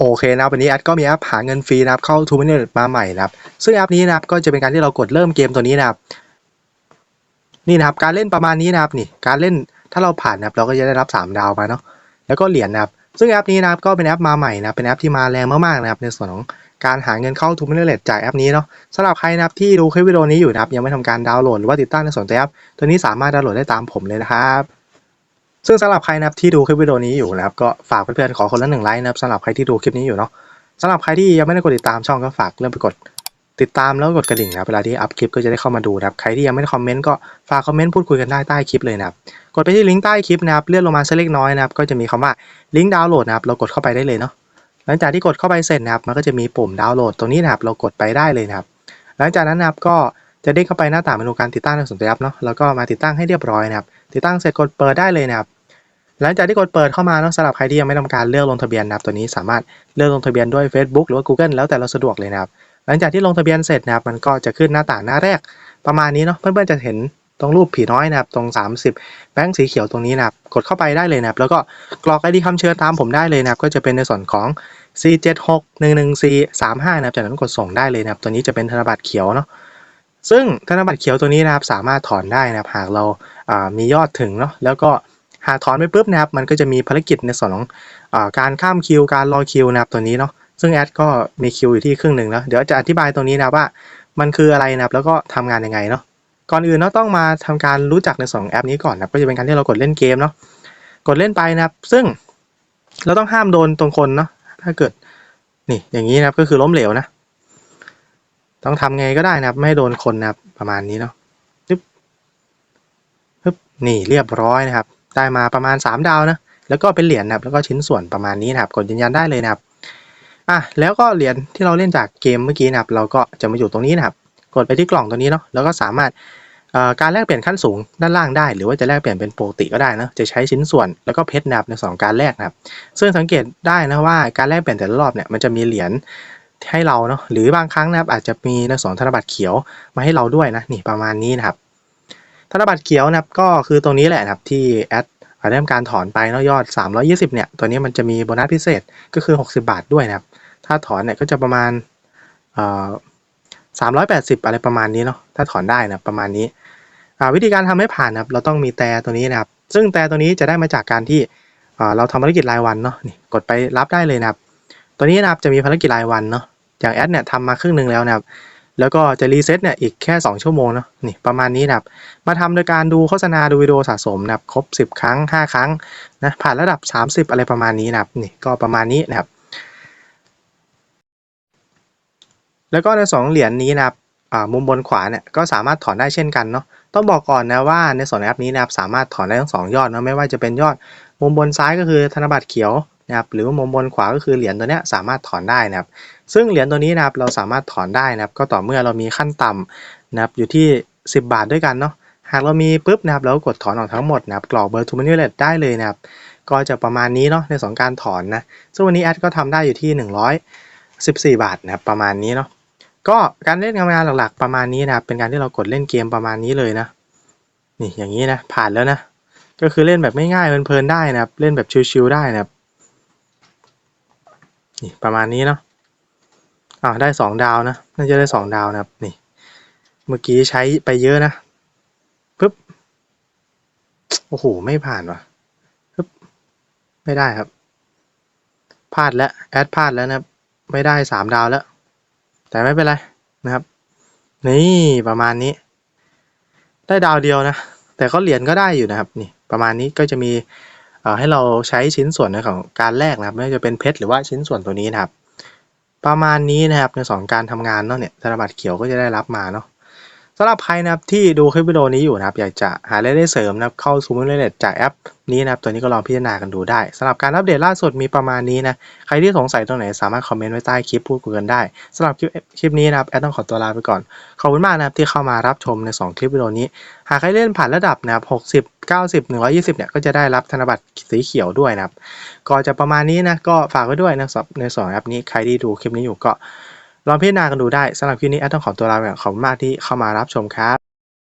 โอเคนะครับวันนี้แอดก็มีแอปหาเงินฟรีนะครับเข้าทูมินเนตมาใหม่นะครับซึ่งแอปนี้นะครับก็จะเป็นการที่เรากดเริ่มเกมตัวนี้นะครับนี่นะครับการเล่นประมาณนี้นะครับนี่การเล่นถ้าเราผ่านนะครับเราก็จะได้รับ 3 ดาวมาเนาะแล้วก็เหรียญนะครับซึ่งแอปนี้นะครับก็เป็นแอปมาใหม่นะเป็นแอปที่มาแรงมากๆนะครับในส่วนของการหาเงินเข้าทูมินเนตจากแอปนี้เนาะสำหรับใครนะครับที่ดูคลิปวิดีโอนี้อยู่นะครับยังไม่ทำการดาวน์โหลดหรือว่าติดตั้งในส่วนตัวแอปตัวนี้สามารถดาวน์โหลดได้ตามผมเลยนะครับ ซึ่งสำหรับใครนะครับที่ดูคลิปวิดีโอนี้อยู่นะครับก็ฝากเพื่อนๆขอคนละหนึ่งไลค์นะครับสำหรับใครที่ดูคลิปนี้อยู่เนาะสำหรับใครที่ยังไม่ได้กดติดตามช่องก็ฝากเริ่มไปกดติดตามแล้วกดกระดิ่งนะเวลาที่อัพคลิปก็จะได้เข้ามาดูนะครับใครที่ยังไม่ได้คอมเมนต์ก็ฝากคอมเมนต์พูดคุยกันได้ใต้คลิปเลยนะครับกดไปที่ลิงก์ใต้คลิปนะครับเลื่อนลงมาสักเล็กน้อยนะครับก็จะมีคำว่าลิงก์ดาวน์โหลดนะครับเรากดเข้าไปได้เลยเนาะหลังจากที่กดเข้าไปเสร็จนะครับมันก็จะมีปุ่มดาวน์โหลดตรงนี้นะครับเรากดไปได้เลยนะครับหลังจากนั้นนะครับก็จะเด้งเข้าไปหน้าต่างเมนูการติดตั้งในส่วนตัวแอปเนาะแล้วก็มาติดตั้งให้เรียบร้อยนะครับติดตั้งเสร็จกดเปิดได้เลยนะครับ หลังจากที่กดเปิดเข้ามานะสำหรับใครที่ยังไม่ทำการเลือกลงทะเบียนนะครับตัวนี้สามารถเลือกลงทะเบียนด้วย Facebook หรือว่า Google แล้วแต่เราสะดวกเลยนะครับหลังจากที่ลงทะเบียนเสร็จนะครับมันก็จะขึ้นหน้าต่างหน้าแรกประมาณนี้เนาะเพื่อนๆจะเห็นตรงรูปผีน้อยนะครับตรง 30 แบงค์สีเขียวตรงนี้นะครับกดเข้าไปได้เลยนะครับแล้วก็กรอกไอดีคำเชิญตามผมได้เลยนะครับก็จะเป็นในส่วนของ C7611C35 นะครับจากนั้นกดส่งได้เลยนะครับตัวนี้จะเป็นธนบัตรเขียวเนาะซึ่งธนบัตรเขียวตัวนี้นะครับสามารถถอนได้นะครับหากเราามียอดถึงเนาะแล้วก็ หากถอนไปปุ๊บนะครับมันก็จะมีภารกิจในส่วนของอการข้ามคิว การรอคิวนะครับตัวนี้เนาะซึ่งแอดก็มีคิวอยู่ที่ครึ่งหนึ่งแล้วเดี๋ยวจะอธิบายตรงนี้นะว่า มันคืออะไรนะครับแล้วก็ทำงานยังไงเนาะก่อนอื่นเนาะต้องมาทำการรู้จักในสองแอปนี้ก่อนนะครับก็จะเป็นการที่เรากดเล่นเกมเนาะกดเล่นไปนะครับ ซึ่งเราต้องห้ามโดนตรงคนเนาะถ้าเกิดนี่อย่างนี้นะครับก็คือล้มเหลวนะ ต้องทำไงก็ได้นะครับ ไม่ให้โดนคนนะครับประมาณนี้เนาะปึ๊บปึ๊บนี่เรียบร้อยนะครับ ได้มาประมาณ 3 ดาวนะ แล้วก็เป็นเหรียญนะครับ แล้วก็ชิ้นส่วนประมาณนี้นะครับ กดยืนยันได้เลยนะครับ อะ แล้วก็เหรียญที่เราเล่นจากเกมเมื่อกี้นะครับ เราก็จะมาอยู่ตรงนี้นะครับ กดไปที่กล่องตัวนี้เนาะ แล้วก็สามารถการแลกเปลี่ยนขั้นสูงด้านล่างได้ หรือว่าจะแลกเปลี่ยนเป็นปกติก็ได้นะจะใช้ชิ้นส่วนแล้วก็เพชรนะครับในสองการแลกนะครับ ซึ่งสังเกตได้นะว่าการแลกเปลี่ยนแต่ละรอบเนี่ยมันจะมีเหรียญให้เราเนาะหรือบางครั้งนะครับอาจจะมีในสองธนบัตรเขียวมาให้เราด้วยนะนี่ประมาณนี้นะครับ ธนบัตรเขียวนะครับก็คือตรงนี้แหละนะครับที่แอดได้ทำการถอนไปเนาะยอด 320 เนี่ย ตัวนี้มันจะมีโบนัสพิเศษก็คือ 60 บาทด้วยนะครับ ถ้าถอนเนี่ยก็จะประมาณเอ่อ380 อะไรประมาณนี้เนาะถ้าถอนได้นะประมาณนี้วิธีการทำให้ผ่านนะครับเราต้องมีแต่ตัวนี้นะครับ ซึ่งแต่ตัวนี้จะได้มาจากการที่เราทำภารกิจรายวันเนาะนี่กดไปรับได้เลยนะครับ ตัวนี้นะครับจะมีภารกิจรายวันเนาะอย่างแอดเนี่ยทำมาครึ่งหนึ่งแล้วนะครับ แล้วก็จะรีเซ็ตเนี่ยอีกแค่ 2 ชั่วโมงเนาะนี่ประมาณนี้นะครับ มาทำโดยการดูโฆษณาดูวิดีโอสะสมนะครับครบ 10 ครั้ง 5 ครั้งนะผ่านระดับ 30 อะไรประมาณนี้นะครับนี่ก็ประมาณนี้นะครับ แล้วก็ในสองเหรียญนี้นะครับมุมบนขวาเนี่ยก็สามารถถอนได้เช่นกันเนาะต้องบอกก่อนนะว่าในส่วนแอปนี้นะครับสามารถถอนได้ทั้งสองยอดนะไม่ว่าจะเป็นยอดมุมบนซ้ายก็คือธนบัตรเขียว นะครับหรือว่ามุมบนขวาก็คือเหรียญตัวเนี้ยสามารถถอนได้นะครับซึ่งเหรียญตัวนี้นะครับเราสามารถถอนได้นะครับก็ต่อเมื่อเรามีขั้นต่ำนะครับอยู่ที่ 10 บาทด้วยกันเนาะหากเรามีปุ๊บนะครับเราก็กดถอนออกทั้งหมดนะครับกรอกเบอร์ทูมินิเลตได้เลยนะครับก็จะประมาณนี้เนาะในสองการถอนนะซึ่งวันนี้แอดก็ทำได้อยู่ที่ 114 บาทนะครับประมาณนี้เนาะก็การเล่นงานหลักๆประมาณนี้นะครับเป็นการที่เรากดเล่นเกมประมาณนี้เลยนะนี่อย่างนี้นะผ่านแล้วนะก็คือเล่นแบบง่ายๆเพลินๆได้นะครับเล่นแบบชิลๆได้นะครับ นี่ประมาณนี้เนาะอ่าได้สองดาวนะน่าจะได้สองดาวนะครับนี่ เมื่อกี้ใช้ไปเยอะนะปึ๊บโอ้โหไม่ผ่านว่ะปึ๊บไม่ได้ครับพลาดแล้วแอดพลาดแล้วนะครับ ไม่ได้สามดาวแล้ว แต่ไม่เป็นไรนะครับ นี่ประมาณนี้ ได้ดาวเดียวนะ แต่เขาเหรียญก็ได้อยู่นะครับ นี่ ประมาณนี้ก็จะมี ให้เราใช้ชิ้นส่วนในของการแลกนะครับ ไม่ว่าจะเป็นเพชรหรือว่าชิ้นส่วนตัวนี้นะครับ ประมาณนี้นะครับในสองการทำงานเนาะเนี่ยธนบัตรเขียวก็จะได้รับมาเนาะ สำหรับใครนะครับที่ดูคลิปวิดีโอนี้อยู่นะครับอยากจะหารายได้เสริมนะครับเข้าซูมเลตจากแอปนี้นะครับตัวนี้ก็ลองพิจารณากันดูได้สำหรับการอัปเดตล่าสุดมีประมาณนี้นะใครที่สงสัยตรงไหนสามารถคอมเมนต์ไว้ใต้คลิปพูดคุยกันได้สำหรับคลิปคลิปนี้นะครับแอดต้องขอตัวลาไปก่อนขอบคุณมากนะครับที่เข้ามารับชมใน 2 คลิปวิดีโอนี้ หากใครเล่นผ่านระดับนะครับ60 90 120เนี่ยก็จะได้รับธนบัตรสีเขียวด้วยนะครับก็จะประมาณนี้นะก็ฝากไว้ด้วยนะครับในสองแอปนี้ใครที่ดูคลิปนี้อยู่ก็ ลองพิจารณากันดูได้สำหรับคลิปนี้แอดต้องขอตัวลาไปก่อนขอบคุณมากที่เข้ามารับชมครับ